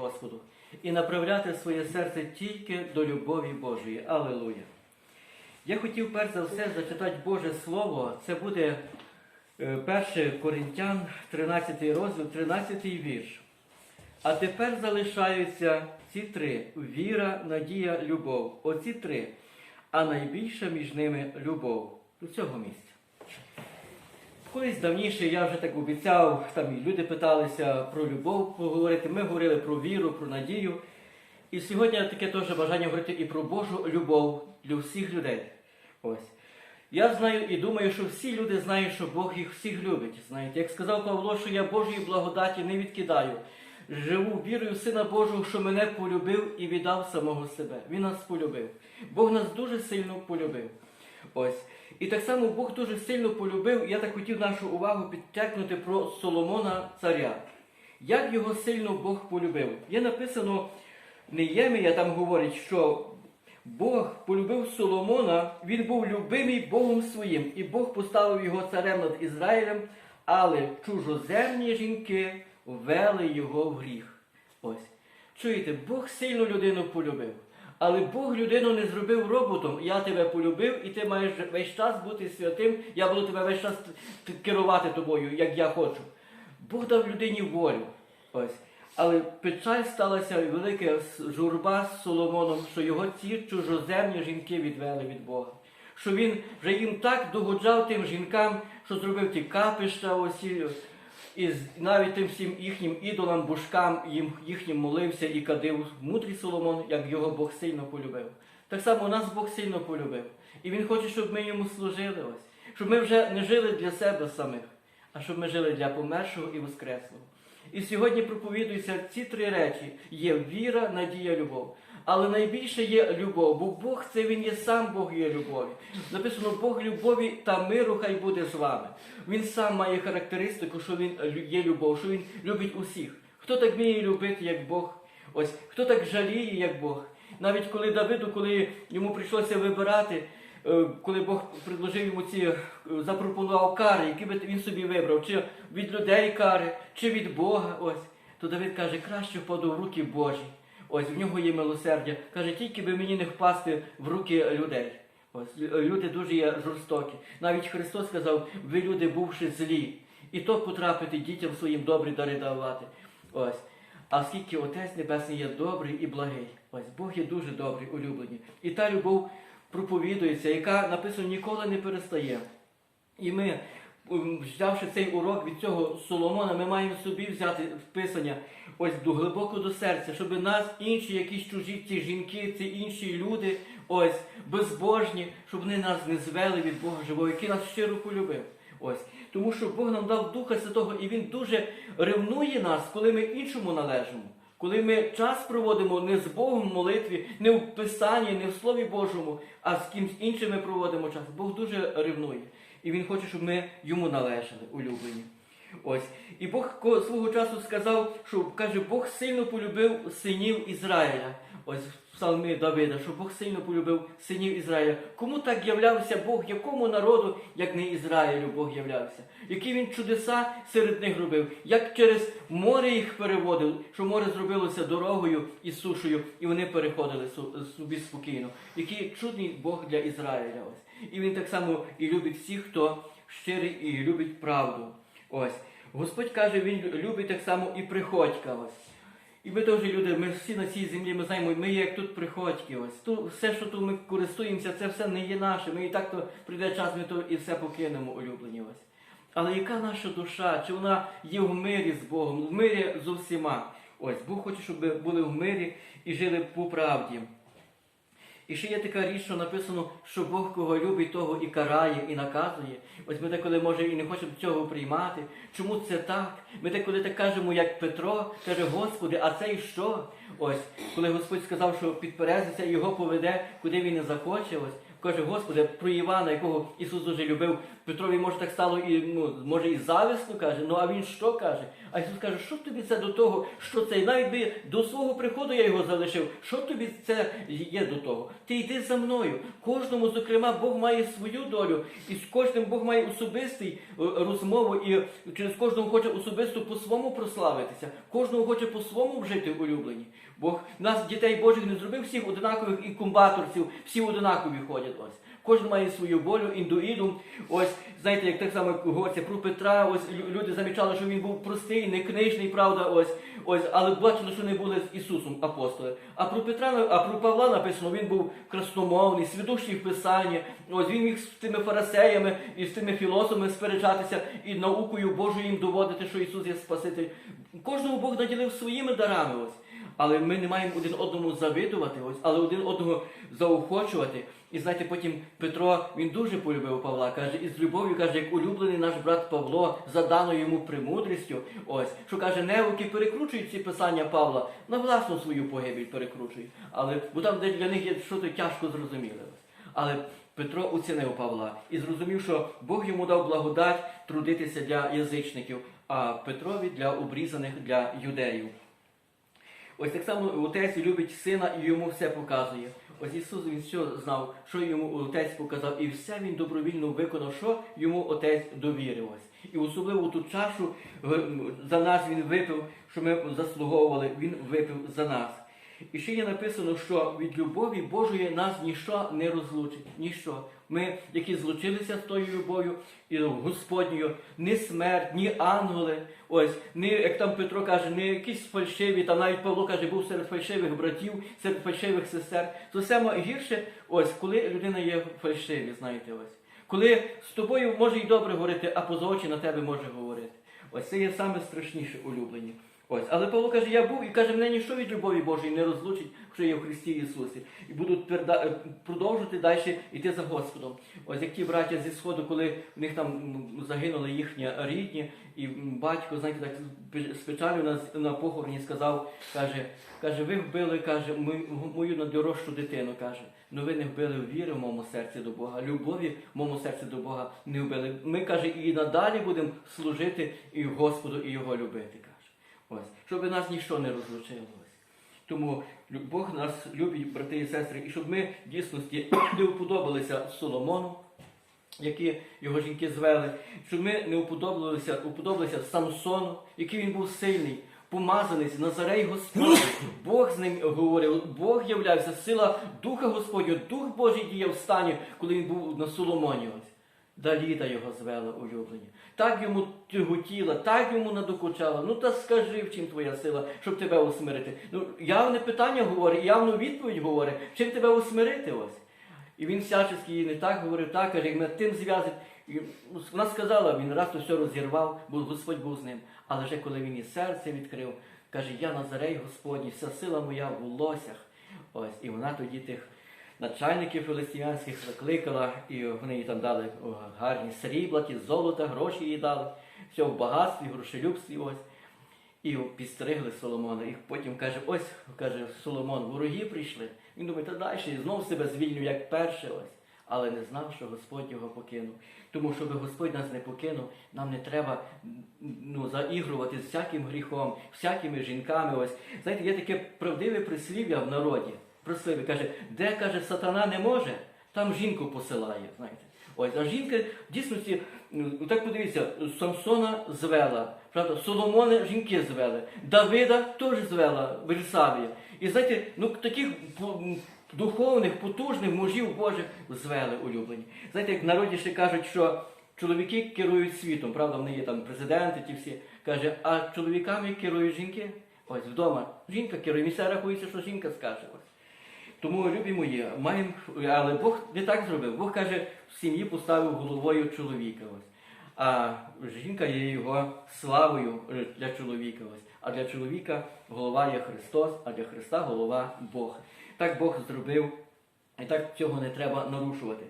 Господу і направляти своє серце тільки до любові Божої. Алілуя! Я хотів перш за все зачитати Боже Слово. Це буде 1 Коринтян, 13 розділ, 13 вірш. А тепер залишаються ці три: віра, надія, любов. Оці три. А найбільша між ними любов. До цього місця. Колись давніше я вже так обіцяв, там і люди питалися про любов поговорити. Ми говорили про віру, про надію. І сьогодні таке теж бажання говорити і про Божу любов для всіх людей. Ось. Я знаю і думаю, що всі люди знають, що Бог їх всіх любить. Знаєте, як сказав Павло, що я Божої благодаті не відкидаю. Живу вірою в Сина Божого, що мене полюбив і віддав самого себе. Він нас полюбив. Бог нас дуже сильно полюбив. Ось. І так само Бог дуже сильно полюбив, я так хотів нашу увагу підтягнути про Соломона царя. Як його сильно Бог полюбив? Є написано, Неємія там говорить, що Бог полюбив Соломона, він був любимий Богом своїм, і Бог поставив його царем над Ізраїлем, але чужоземні жінки ввели його в гріх. Ось. Чуєте, Бог сильно людину полюбив. Але Бог людину не зробив роботом. Я тебе полюбив, і ти маєш весь час бути святим. Я буду тебе весь час керувати тобою, як я хочу. Бог дав людині волю. Ось. Але печаль сталася велика журба з Соломоном, що його ці чужоземні жінки відвели від Бога. Що він вже їм так догоджав тим жінкам, що зробив ті капища, осі, і навіть тим всім їхнім ідолам, божкам, їм, їхнім молився і кадив мудрий Соломон, як його Бог сильно полюбив. Так само нас Бог сильно полюбив. І Він хоче, щоб ми йому служили ось. Щоб ми вже не жили для себе самих, а щоб ми жили для помершого і воскреслого. І сьогодні проповідуються ці три речі: є віра, надія, любов. Але найбільше є любов, бо Бог це Він є сам Бог є любові. Написано Бог любові та миру хай буде з вами. Він сам має характеристику, що він є любов, що він любить усіх. Хто так вміє любити, як Бог? Ось хто так жаліє, як Бог? Навіть коли Давиду, коли йому прийшлося вибирати, е, коли Бог предложив йому ці е, запропонував кари, які би він собі вибрав, чи від людей кари, чи від Бога, ось, то Давид каже, краще впаду в руки Божі. Ось в нього є милосердя. Каже, тільки би мені не впасти в руки людей. Ось люди дуже є жорстокі. Навіть Христос сказав, ви люди, бувши злі, і то потрапити дітям своїм добрі дари давати. Ось. А скільки Отець Небесний є добрий і благий. Ось Бог є дуже добрий, улюблені. І та любов проповідується, яка написано ніколи не перестає. І ми, взявши цей урок від цього Соломона, ми маємо собі взяти вписання ось до глибоко до серця, щоб нас інші, якісь чужі ці жінки, ці інші люди, ось безбожні, щоб вони нас не звели від Бога живого, який нас щиро полюбив. Ось тому, що Бог нам дав Духа Святого, і Він дуже ревнує нас, коли ми іншому належимо. Коли ми час проводимо не з Богом в молитві, не в Писанні, не в Слові Божому, а з кимсь іншим ми проводимо час. Бог дуже ревнує. І Він хоче, щоб ми йому належали, улюблені. Ось. І Бог свого часу сказав, що каже, Бог сильно полюбив синів Ізраїля. Ось в псалмі Давида, що Бог сильно полюбив синів Ізраїля. Кому так являвся Бог, якому народу, як не Ізраїлю Бог являвся? Які він чудеса серед них робив, як через море їх переводив, що море зробилося дорогою і сушею, і вони переходили собі спокійно. Який чудний Бог для Ізраїля. Ось. І він так само і любить всіх, хто щирий і любить правду. Ось. Господь каже, Він любить так само і приходька. Ось. І ми теж люди, ми всі на цій землі, ми знаємо, ми є як тут приходьки. Ось. Ту, все, що тут ми користуємося, це все не є наше. Ми і так то прийде час, ми то і все покинемо, улюблені. Ось. Але яка наша душа? Чи вона є в мирі з Богом, в мирі з усіма? Ось Бог хоче, щоб ми були в мирі і жили по правді. І ще є така річ, що написано, що Бог кого любить, того і карає, і наказує. Ось ми деколи, може, і не хочемо цього приймати. Чому це так? Ми деколи так кажемо, як Петро, каже, Господи, а це і що? Ось, коли Господь сказав, що підперезиться і його поведе, куди він не захоче. Ось, каже, Господи, про Івана, якого Ісус дуже любив, Петрові може так стало і ну, може і зависно каже. Ну а він що каже? А Ісус каже, що тобі це до того, що це? Навіть би до свого приходу я його залишив. Що тобі це є до того? Ти йди за мною. Кожному, зокрема, Бог має свою долю, і з кожним Бог має особистий е, розмову, і через кожного хоче особисто по своєму прославитися. Кожного хоче по своєму вжити улюблені. Бог нас, дітей Божих, не зробив всіх одинакових інкубаторців, всі одинакові ходять ось. Кожен має свою волю, індуїду. Ось, знаєте, як так само говориться про Петра, ось люди замічали, що він був простий, не книжний, правда, ось, ось, але бачили, що не були з Ісусом апостоли. А про Петра, а про Павла написано, він був красномовний, свідущий в Писанні. Ось він міг з тими фарисеями і з тими філософами сперечатися і наукою Божою їм доводити, що Ісус є Спаситель. Кожному Бог наділив своїми дарами. Ось. Але ми не маємо один одному завидувати, ось, але один одного заохочувати. І знаєте, потім Петро він дуже полюбив Павла, каже, і з любов'ю каже, як улюблений наш брат Павло, за даною йому премудрістю. Ось, що каже, неуки перекручують ці писання Павла, на власну свою погибель перекручують. Але бо там, де для них є щось тяжко зрозуміле. Але Петро оцінив Павла і зрозумів, що Бог йому дав благодать трудитися для язичників, а Петрові для обрізаних для юдеїв. Ось так само отець любить сина і йому все показує. Ось Ісус він все знав, що йому отець показав, і все він добровільно виконав, що йому отець довірилось. І особливо ту чашу е, за нас він випив, що ми заслуговували, він випив за нас. І ще є написано, що від любові Божої нас ніщо не розлучить. Ніщо. Ми, які злучилися з тою любов'ю і Господньою, ні смерть, ні ангели, ось, ні, як там Петро каже, не якісь фальшиві, там навіть Павло каже, був серед фальшивих братів, серед фальшивих сестер. То саме гірше, ось, коли людина є фальшиві, знаєте, ось. Коли з тобою може й добре говорити, а поза очі на тебе може говорити. Ось це є саме страшніше улюблені. Ось, але Павло каже, я був і каже, мене ніщо від любові Божої не розлучить, що є в Христі Ісусі. І буду тверда, е, продовжувати далі йти за Господом. Ось як ті браття зі Сходу, коли в них там загинули їхні рідні, і батько, знаєте, так з печалю на, на похороні сказав, каже, каже, ви вбили, каже, мою, найдорожчу дитину, каже. Ну ви не вбили віри в моєму серці до Бога, любові в моєму серці до Бога не вбили. Ми, каже, і надалі будемо служити і Господу, і Його любити. Ось, щоб нас ніщо не розлучило. Тому Бог нас любить, брати і сестри, і щоб ми в дійсності не уподобалися Соломону, які його жінки звели, щоб ми не уподобалися, уподобалися Самсону, який він був сильний, помазаний, Назарей Господь. Бог з ним говорив, Бог являвся, сила Духа Господнього, Дух Божий діяв в стані, коли він був на Соломоні. Ось. Даліда його звела улюблені. Так йому тяготіла, так йому надокучала. Ну та скажи, в чим твоя сила, щоб тебе усмирити. Ну, явне питання говорить, явну відповідь говорить, чим тебе усмирити ось. І він всячески їй не так говорив, так каже, як тим зв'язить. Вона сказала, він раз то все розірвав, бо Господь був з ним. Але вже коли він і серце відкрив, каже, я Назарей Господній, вся сила моя в волоссях. Ось, і вона тоді тих начальників филистимських закликала, і вони їй там дали гарні срібла, ті золота, гроші їй дали, все в багатстві, грошелюбстві ось. І підстригли Соломона. І потім каже, ось каже Соломон, вороги прийшли. Він думає, та далі знов себе звільню, як перше ось. Але не знав, що Господь його покинув. Тому, щоб Господь нас не покинув, нам не треба ну, заігрувати з всяким гріхом, всякими жінками. Ось. Знаєте, є таке правдиве прислів'я в народі. Прислів'я каже, де каже, сатана не може, там жінку посилає. знаєте. Ось, а жінка в дійсності, ну, так подивіться, Самсона звела, правда, Соломона жінки звели, Давида теж звела Версавія. І знаєте, ну таких духовних, потужних мужів Божих звели улюблені. Знаєте, як народі ще кажуть, що чоловіки керують світом, правда, вони є там президенти, ті всі. Каже, а чоловіками керують жінки. Ось вдома. Жінка керує, місця рахується, що жінка скаже. Тому, любі мої, маємо, але Бог не так зробив. Бог каже, в сім'ї поставив головою чоловіка. Ось. А жінка є його славою е, для чоловіка. Ось. А для чоловіка голова є Христос, а для Христа голова Бог. Так Бог зробив, і так цього не треба нарушувати.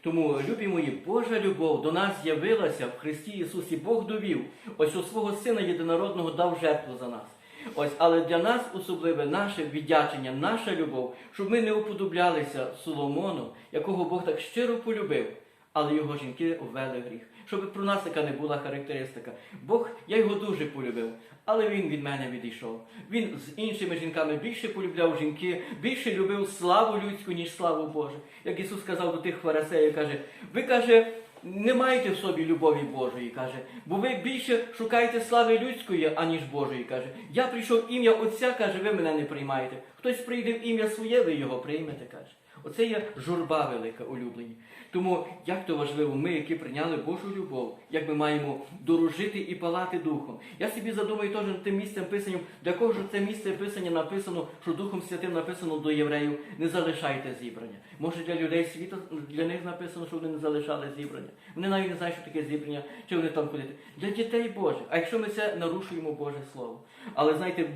Тому, любі мої, Божа любов до нас з'явилася в Христі Ісусі. Бог довів, ось що свого Сина єдинородного дав жертву за нас. Ось, але для нас особливе наше віддячення, наша любов, щоб ми не уподоблялися Соломону, якого Бог так щиро полюбив. але його жінки ввели в гріх. Щоб про нас така не була характеристика. Бог, я його дуже полюбив, але він від мене відійшов. Він з іншими жінками більше полюбляв жінки, більше любив славу людську, ніж славу Божу. Як Ісус сказав до тих фарисеїв, каже, ви каже. Не маєте в собі любові Божої, каже, бо ви більше шукаєте слави людської, аніж Божої, каже. Я прийшов ім'я Отця, каже, ви мене не приймаєте. Хтось прийде в ім'я своє, ви його приймете, каже. Оце є журба велика улюблені. Тому як то важливо, ми, які прийняли Божу любов, як ми маємо дорожити і палати духом. Я собі задумаю теж над тим місцем писанням, для кого ж це місце писання написано, що Духом Святим написано до євреїв, не залишайте зібрання. Може для людей світу для них написано, що вони не залишали зібрання. Вони навіть не знають, що таке зібрання, чи вони там ходити. Для дітей Божих. А якщо ми це нарушуємо Боже Слово. Але знаєте,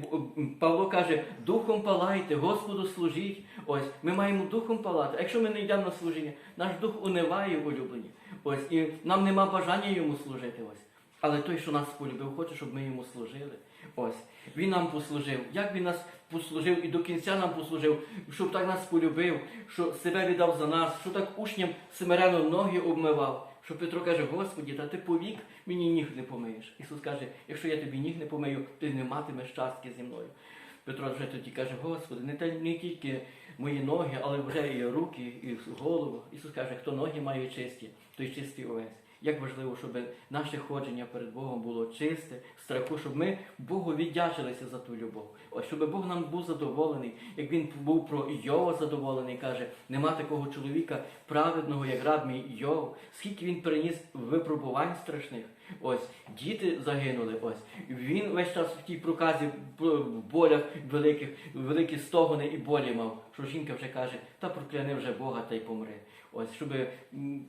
Павло каже, духом палайте, Господу служіть. Ось ми маємо духом палати. Якщо ми не йдемо на служіння, наш дух униває улюблені. Ось і нам нема бажання йому служити. Ось. Але той, що нас полюбив, хоче, щоб ми йому служили. Ось він нам послужив. Як він нас послужив і до кінця нам послужив, щоб так нас полюбив, що себе віддав за нас, що так учням смирено ноги обмивав. Що Петро каже, Господі, та ти повік мені ніг не помиєш. Ісус каже, якщо я тобі ніг не помию, ти не матимеш частки зі мною. Петро вже тоді каже, Господи, не, те- не тільки мої ноги, але вже і руки, і голову. Ісус каже, хто ноги має чисті, той чистий увесь. Як важливо, щоб наше ходження перед Богом було чисте, страху, щоб ми Богу віддячилися за ту любов. Ось щоб Бог нам був задоволений, як він був про Йова задоволений, каже, нема такого чоловіка праведного, як раб мій Йов, скільки він переніс випробувань страшних. Ось діти загинули. Ось він весь час в тій проказі в болях великих, великі стогони і болі мав. Що жінка вже каже, та прокляни вже Бога та й помри. Ось, щоб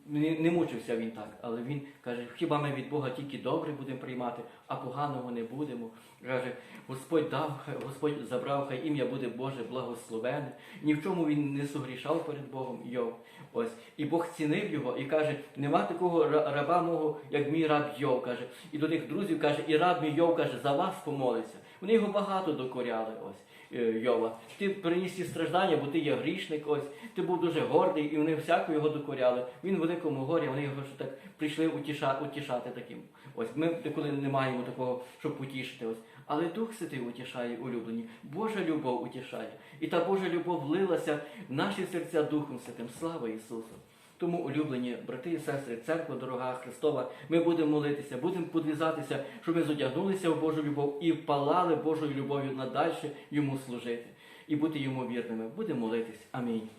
не, не мучився він так, але він каже, хіба ми від Бога тільки добре будемо приймати, а поганого не будемо. Каже, Господь дав, Господь забрав, хай ім'я буде Боже благословене. Ні в чому він не согрішав перед Богом Йов. Ось. І Бог цінив його і каже, нема такого раба мого, як мій раб Йов. каже. І до тих друзів каже, і раб мій Йов каже, за вас помолиться. Вони його багато докоряли. Ось. Е, Йова, ти приніс ці страждання, бо ти є грішник, ось ти був дуже гордий, і вони всяко його докоряли. Він в великому горі, вони його ще так прийшли утішати, утішати таким. Ось ми коли не маємо такого, щоб утішити. Ось. Але Дух Святий утішає улюблені. Божа любов утішає. І та Божа любов влилася в наші серця Духом Святим. Слава Ісусу! Тому, улюблені брати і сестри, церква дорога Христова, ми будемо молитися, будемо подвізатися, щоб ми зодягнулися в Божу любов і палали Божою любов'ю надальше йому служити і бути йому вірними. Будемо молитись. Амінь.